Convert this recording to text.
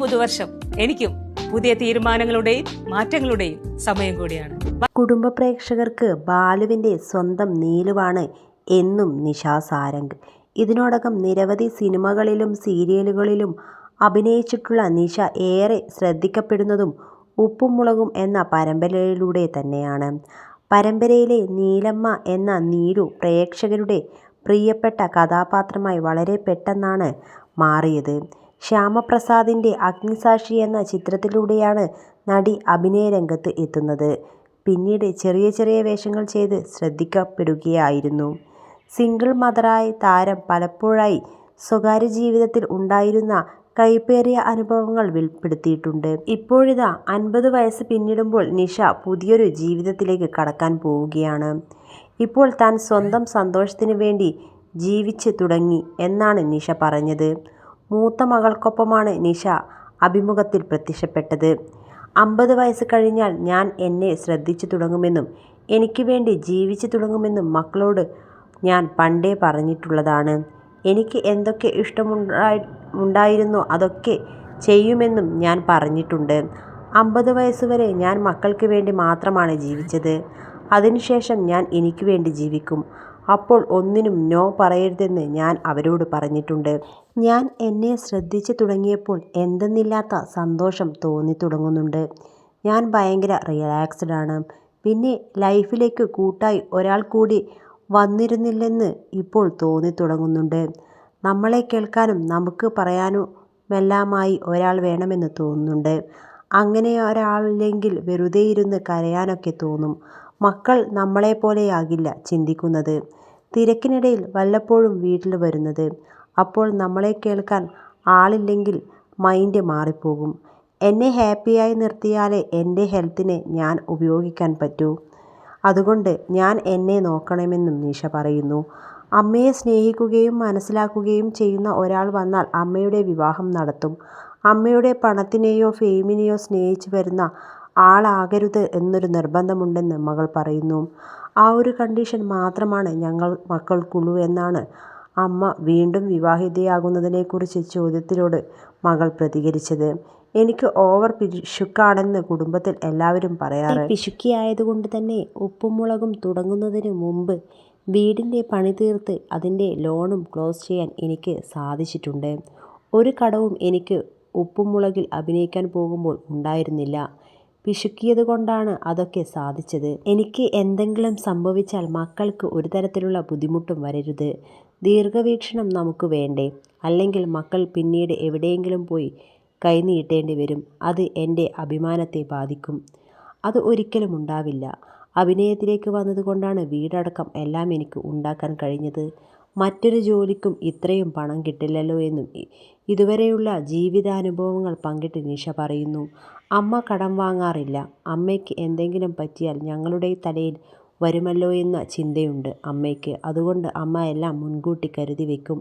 പുതുവർഷം എനിക്കും പുതിയ തീരുമാനങ്ങളുടെയും മാറ്റങ്ങളുടെയും സമയം കൂടിയാണ്. കുടുംബ പ്രേക്ഷകർക്ക് ബാലുവിന്റെ സ്വന്തം നീലുവാണ് എന്നും നിഷാ സാരംഗ്. ഇതിനോടകം നിരവധി സിനിമകളിലും സീരിയലുകളിലും അഭിനയിച്ചിട്ടുള്ള നിഷ ഏറെ ശ്രദ്ധിക്കപ്പെടുന്നതും ഉപ്പും മുളകും എന്ന പരമ്പരയിലൂടെ തന്നെയാണ്. പരമ്പരയിലെ നീലമ്മ എന്ന നീരു പ്രേക്ഷകരുടെ പ്രിയപ്പെട്ട കഥാപാത്രമായി വളരെ പെട്ടെന്നാണ് മാറിയത്. ശ്യാമപ്രസാദിന്റെ അഗ്നിസാക്ഷി എന്ന ചിത്രത്തിലൂടെയാണ് നടി അഭിനയരംഗത്ത് എത്തുന്നത്. പിന്നീട് ചെറിയ ചെറിയ വേഷങ്ങൾ ചെയ്ത് ശ്രദ്ധിക്കപ്പെടുകയായിരുന്നു. സിംഗിൾ മദറായ താരം പലപ്പോഴായി സ്വകാര്യ ജീവിതത്തിൽ ഉണ്ടായിരുന്ന കൈപ്പേറിയ അനുഭവങ്ങൾ വെളിപ്പെടുത്തിയിട്ടുണ്ട്. ഇപ്പോഴിതാ അൻപത് വയസ്സ് പിന്നിടുമ്പോൾ നിഷ പുതിയൊരു ജീവിതത്തിലേക്ക് കടക്കാൻ പോവുകയാണ്. ഇപ്പോൾ താൻ സ്വന്തം സന്തോഷത്തിന് വേണ്ടി ജീവിച്ച് തുടങ്ങി എന്നാണ് നിഷ പറഞ്ഞത്. മൂത്ത മകൾക്കൊപ്പമാണ് നിഷ അഭിമുഖത്തിൽ പ്രത്യക്ഷപ്പെട്ടത്. അമ്പത് വയസ്സ് കഴിഞ്ഞാൽ ഞാൻ എന്നെ ശ്രദ്ധിച്ചു തുടങ്ങുമെന്നും എനിക്ക് വേണ്ടി ജീവിച്ചു തുടങ്ങുമെന്നും മക്കളോട് ഞാൻ പണ്ടേ പറഞ്ഞിട്ടുള്ളതാണ്. എനിക്ക് എന്തൊക്കെ ഇഷ്ടമുണ്ടായി ഉണ്ടായിരുന്നോ അതൊക്കെ ചെയ്യുമെന്നും ഞാൻ പറഞ്ഞിട്ടുണ്ട്. അമ്പത് വയസ്സുവരെ ഞാൻ മക്കൾക്ക് വേണ്ടി മാത്രമാണ് ജീവിച്ചത്. അതിനുശേഷം ഞാൻ എനിക്ക് വേണ്ടി ജീവിക്കും. അപ്പോൾ ഒന്നിനും നോ പറയരുതെന്ന് ഞാൻ അവരോട് പറഞ്ഞിട്ടുണ്ട്. ഞാൻ എന്നെ ശ്രദ്ധിച്ചു തുടങ്ങിയപ്പോൾ എന്തെന്നില്ലാത്ത സന്തോഷം തോന്നി തുടങ്ങുന്നുണ്ട്. ഞാൻ ഭയങ്കര റിലാക്സ്ഡ് ആണ്. പിന്നെ ലൈഫിലേക്ക് കൂട്ടായി ഒരാൾ കൂടി വന്നിരുന്നില്ലെന്ന് ഇപ്പോൾ തോന്നി തുടങ്ങുന്നുണ്ട്. നമ്മളെ കേൾക്കാനും നമുക്ക് പറയാനുമെല്ലാമായി ഒരാൾ വേണമെന്ന് തോന്നുന്നുണ്ട്. അങ്ങനെ ഒരാളില്ലെങ്കിൽ വെറുതെ ഇരുന്ന് കരയാനൊക്കെ തോന്നും. മക്കൾ നമ്മളെപ്പോലെയാകില്ല ചിന്തിക്കുന്നത്. തിരക്കിനിടയിൽ വല്ലപ്പോഴും വീട്ടിൽ വരുന്നത്. അപ്പോൾ നമ്മളെ കേൾക്കാൻ ആളില്ലെങ്കിൽ മൈൻഡ് മാറിപ്പോകും. എന്നെ ഹാപ്പിയായി നിർത്തിയാലേ എന്റെ ഹെൽത്തിനെ ഞാൻ ഉപയോഗിക്കാൻ പറ്റൂ. അതുകൊണ്ട് ഞാൻ എന്നെ നോക്കണമെന്നും നിഷ പറയുന്നു. അമ്മയെ സ്നേഹിക്കുകയും മനസ്സിലാക്കുകയും ചെയ്യുന്ന ഒരാൾ വന്നാൽ അമ്മയുടെ വിവാഹം നടത്തും. അമ്മയുടെ പണത്തിനെയോ ഫെയിമിനെയോ സ്നേഹിച്ചു വരുന്ന ആളാകരുത് എന്നൊരു നിർബന്ധമുണ്ടെന്ന് മകൾ പറയുന്നു. ആ ഒരു കണ്ടീഷൻ മാത്രമാണ് ഞങ്ങൾ മക്കൾക്കുള്ളൂ എന്നാണ് അമ്മ വീണ്ടും വിവാഹിതയാകുന്നതിനെക്കുറിച്ച് ചോദ്യത്തിനോട് മകൾ പ്രതികരിച്ചത്. എനിക്ക് ഓവർ പിശുക്കാണെന്ന് കുടുംബത്തിൽ എല്ലാവരും പറയാറ്. പിശുക്കിയായതുകൊണ്ട് തന്നെ ഉപ്പും മുളകും തുടങ്ങുന്നതിന് മുമ്പ് വീടിന്റെ പണി തീർത്ത് അതിന്റെ ലോണും ക്ലോസ് ചെയ്യാൻ എനിക്ക് സാധിച്ചിട്ടുണ്ട്. ഒരു കടവും എനിക്ക് ഉപ്പും മുളകിൽ അഭിനയിക്കാൻ പോകുമ്പോൾ ഉണ്ടായിരുന്നില്ല. പിശുക്കിയത് കൊണ്ടാണ് അതൊക്കെ സാധിച്ചത്. എനിക്ക് എന്തെങ്കിലും സംഭവിച്ചാൽ മക്കൾക്ക് ഒരു തരത്തിലുള്ള ബുദ്ധിമുട്ടും വരരുത്. ദീർഘവീക്ഷണം നമുക്ക് വേണ്ടേ? അല്ലെങ്കിൽ മക്കൾ പിന്നീട് എവിടെയെങ്കിലും പോയി കൈനീട്ടേണ്ടി വരും. അത് എന്റെ അഭിമാനത്തെ ബാധിക്കും. അത് ഒരിക്കലും ഉണ്ടാവില്ല. അഭിനയത്തിലേക്ക് വന്നതുകൊണ്ടാണ് വീടടക്കം എല്ലാം എനിക്ക് ഉണ്ടാക്കാൻ കഴിഞ്ഞത്. മറ്റൊരു ജോലിക്കും ഇത്രയും പണം കിട്ടില്ലല്ലോ എന്നും ഇതുവരെയുള്ള ജീവിതാനുഭവങ്ങൾ പങ്കിട്ട് നിഷ പറയുന്നു. അമ്മ കടം വാങ്ങാറില്ല. അമ്മയ്ക്ക് എന്തെങ്കിലും പറ്റിയാൽ ഞങ്ങളുടെ തലയിൽ വരുമല്ലോ എന്ന ചിന്തയുണ്ട് അമ്മയ്ക്ക്. അതുകൊണ്ട് അമ്മ എല്ലാം മുൻകൂട്ടി കരുതി വെക്കും.